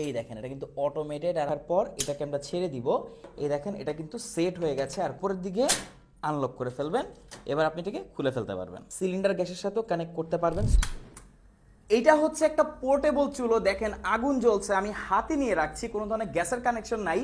এই দেখেন, এটা কিন্তু অটোমেটেড আসার পর এটাকে আমরা ছেড়ে দিব। এই দেখেন, এটা কিন্তু সেট হয়ে গেছে, আর পরের দিকে আনলক করে ফেলবেন। এবার আপনি এটাকে খুলে ফেলতে পারবেন। সিলিন্ডার গ্যাসের সাথেও কানেক্ট করতে পারবেন। এটা হচ্ছে একটা পোর্টেবল চুলো। দেখেন, আগুন জ্বলছে, আমি হাতে নিয়ে রাখছি, কোনো ধরনের গ্যাসের কানেকশন নাই।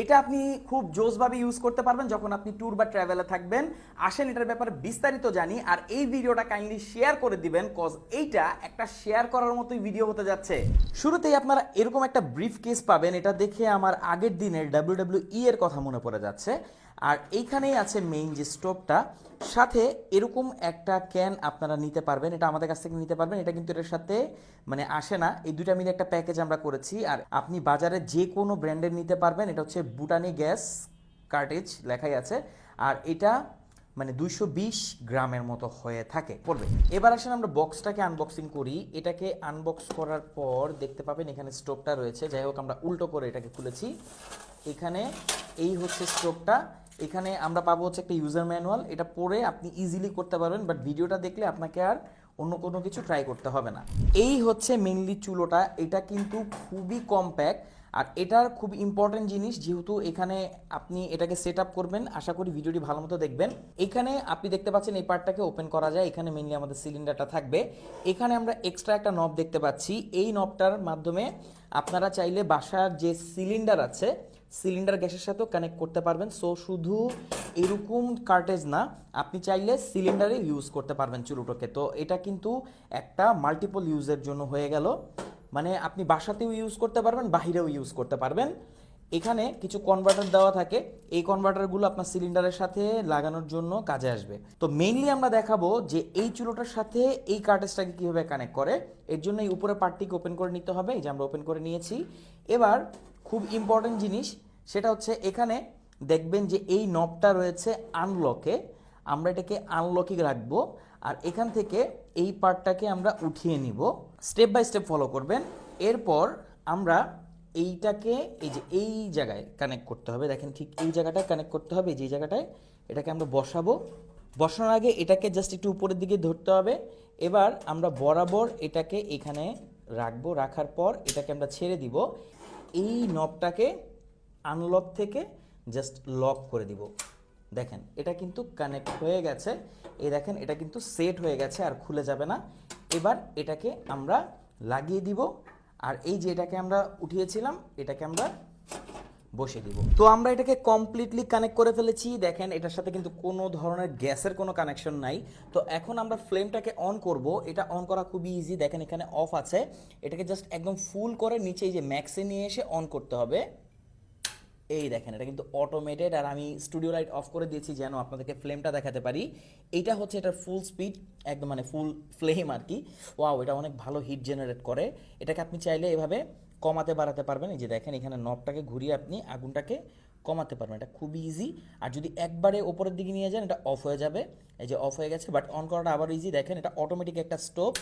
এটা আপনি খুব জোসভাবে ইউজ করতে পারবেন যখন আপনি ট্যুর বা ট্রাভেলে থাকবেন। আসেন, এটার ব্যাপারে বিস্তারিত জানি। আর এই ভিডিওটা কাইন্ডলি শেয়ার করে দিবেন কজ এইটা একটা শেয়ার করার মতোই ভিডিও হতে যাচ্ছে। শুরুতেই আপনারা এরকম একটা ব্রিফ কেস পাবেন। এটা দেখে আমার আগের দিনের ডাব্লিউ এর কথা মনে পড়ে যাচ্ছে। আর এইখানেই আছে মেইন যে স্টোভটা সাথে এরকম একটা ক্যান আপনারা নিতে পারবেন, এটা আমাদের কাছ থেকে নিতে পারবেন, এটা কিন্তু এর সাথে মানে আসে না। এই দুটা মিলে একটা প্যাকেজ আমরা করেছি, আর আপনি বাজারে যে কোনো ব্র্যান্ডের নিতে পারবেন, এটা হচ্ছে বুটানি গ্যাস কার্টেজ লেখাই আছে, আর এটা মানে দুইশো বিশ গ্রামের মতো হয়ে থাকে, পড়বে। এবার আসেন আমরা বক্সটাকে আনবক্সিং করি, এটাকে আনবক্স করার পর দেখতে পাবেন এখানে স্টোভটা রয়েছে, যাই হোক আমরা উল্টো করে এটাকে খুলেছি। এখানে এই হচ্ছে স্টোভটা এখানে আমরা পাবো হচ্ছে একটা ইউজার ম্যানুয়াল এটা পড়ে আপনি ইজিলি করতে পারবেন বাট ভিডিওটা দেখলে আপনাকে আর অন্য কোনো কিছু ট্রাই করতে হবে না। এই হচ্ছে মেনলি চুলোটা। এটা কিন্তু খুবই কম্প্যাক্ট আর এটার খুব ইম্পর্টেন্ট জিনিস যেহেতু এখানে আপনি এটাকে সেট করবেন, আশা করি ভিডিওটি ভালো মতো দেখবেন। এখানে আপনি দেখতে পাচ্ছেন এই পার্টটাকে ওপেন করা যায়। এখানে মেনলি আমাদের সিলিন্ডারটা থাকবে। এখানে আমরা এক্সট্রা একটা নব দেখতে পাচ্ছি। এই নবটার মাধ্যমে আপনারা চাইলে বাসার যে সিলিন্ডার আছে সিলিন্ডার গ্যাসের সাথেও কানেক্ট করতে পারবেন। সো শুধু এরকম কার্টেজ না, আপনি চাইলে সিলিন্ডারে ইউজ করতে পারবেন চুরুটোকে। তো এটা কিন্তু একটা মাল্টিপল ইউজের জন্য হয়ে গেল। মানে আপনি বাসাতেও ইউজ করতে পারবেন, বাহিরেও ইউজ করতে পারবেন। এখানে কিছু কনভার্টার দেওয়া থাকে। এই কনভার্টারগুলো আপনার সিলিন্ডারের সাথে লাগানোর জন্য কাজে আসবে। তো মেইনলি আমরা দেখাবো যে এই চুলোটার সাথে এই কার্টেজটাকে কীভাবে কানেক্ট করে। এর জন্য এই উপরে পার্টটিকে ওপেন করে নিতে হবে। এই যে আমরা ওপেন করে নিয়েছি। এবার খুব ইম্পর্টেন্ট জিনিস, সেটা হচ্ছে এখানে দেখবেন যে এই নবটা রয়েছে আনলকে আমরা এটাকে আনলকিং রাখব আর এখান থেকে এই পার্টটাকে আমরা উঠিয়ে নিব। স্টেপ বাই স্টেপ ফলো করবেন। এরপর আমরা এইটাকে, এই যে এই জায়গায় কানেক্ট করতে হবে। দেখেন ঠিক এই জায়গাটায় কানেক্ট করতে হবে যে জায়গাটায় এটাকে আমরা বসাবো। বসানোর আগে এটাকে জাস্ট একটু উপরের দিকে ধরতে হবে। এবার আমরা বরাবর এটাকে এখানে রাখব। রাখার পর এটাকে আমরা ছেড়ে দিব। এই নবটাকে আনলক থেকে জাস্ট লক করে দিব। দেখেন, এটা কিন্তু কানেক্ট হয়ে গেছে। এই দেখেন, এটা কিন্তু সেট হয়ে গেছে আর খুলে যাবে না। এবার এটাকে আমরা লাগিয়ে দিব। আর এই যে এটাকে আমরা উঠিয়েছিলাম, এটাকে আমরা বসিয়ে দিব। তো আমরা এটাকে কমপ্লিটলি কানেক্ট করে ফেলেছি। দেখেন, এটার সাথে কিন্তু কোনো ধরনের গ্যাসের কোনো কানেকশন নাই। তো এখন আমরা ফ্লেমটাকে অন করব। এটা অন করা খুবই ইজি দেখেন, এখানে অফ আছে। এটাকে জাস্ট একদম ফুল করে নিচে এই যে ম্যাক্সে নিয়ে এসে অন করতে হবে। এই দেখেন, এটা কিন্তু অটোমেটেড আর আমি স্টুডিও লাইট অফ করে দিয়েছি যেন আপনাদেরকে ফ্লেমটা দেখাতে পারি। এটা হচ্ছে এটার ফুল স্পিড একদম মানে ফুল ফ্লেম আর কি। ওয়াও এটা অনেক ভালো হিট জেনারেট করে। এটাকে আপনি চাইলে এভাবে কমাতে বাড়াতে পারবেন। এই যে দেখেন, এখানে নবটাকে ঘুরিয়ে আপনি আগুনটাকে কমাতে পারবেন। এটা খুবই ইজি আর যদি একবারে ওপরের দিকে নিয়ে যান, এটা অফ হয়ে যাবে। এই যে অফ হয়ে গেছে বাট অন করাটা আবার ইজি দেখেন, এটা অটোমেটিক একটা স্টোভ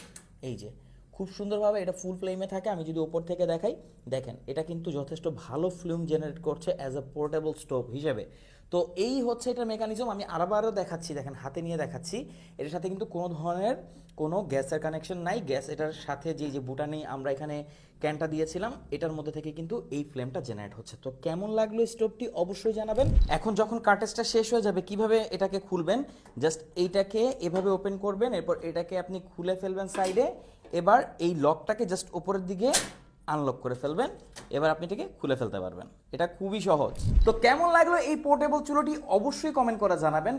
এই যে, খুব সুন্দরভাবে এটা ফুল ফ্লেমে থাকে। আমি যদি ওপর থেকে দেখাই, দেখেন, এটা কিন্তু যথেষ্ট ভালো ফ্লেম জেনারেট করছে অ্যাজ আ পোর্টেবল স্টোভ হিসেবে। তো এই হচ্ছে এটার মেকানিজম আমি আরবারও দেখাচ্ছি, দেখেন, হাতে নিয়ে দেখাচ্ছি। এটার সাথে কিন্তু কোনো ধরনের কোনো গ্যাসের কানেকশন নাই। গ্যাস এটার সাথে যে যে বুটানি আমরা এখানে ক্যানটা দিয়েছিলাম, এটার মধ্যে থেকে কিন্তু এই ফ্লেমটা জেনারেট হচ্ছে। তো কেমন লাগল স্টোভটি অবশ্যই জানাবেন। এখন যখন কার্টেজটা শেষ হয়ে যাবে, কীভাবে এটাকে খুলবেন? জাস্ট এইটাকে এভাবে ওপেন করবেন, এরপর এটাকে আপনি খুলে ফেলবেন সাইডে এবার এই লকটাকে জাস্ট ওপরের দিকে আনলক করে ফেলবেন, এবার আপনি এটাকে খুলে ফেলতে পারবেন। এটা খুবই সহজ। তো কেমন লাগল এই পোর্টেবল চুলোটি? অবশ্যই কমেন্ট করে জানাবেন।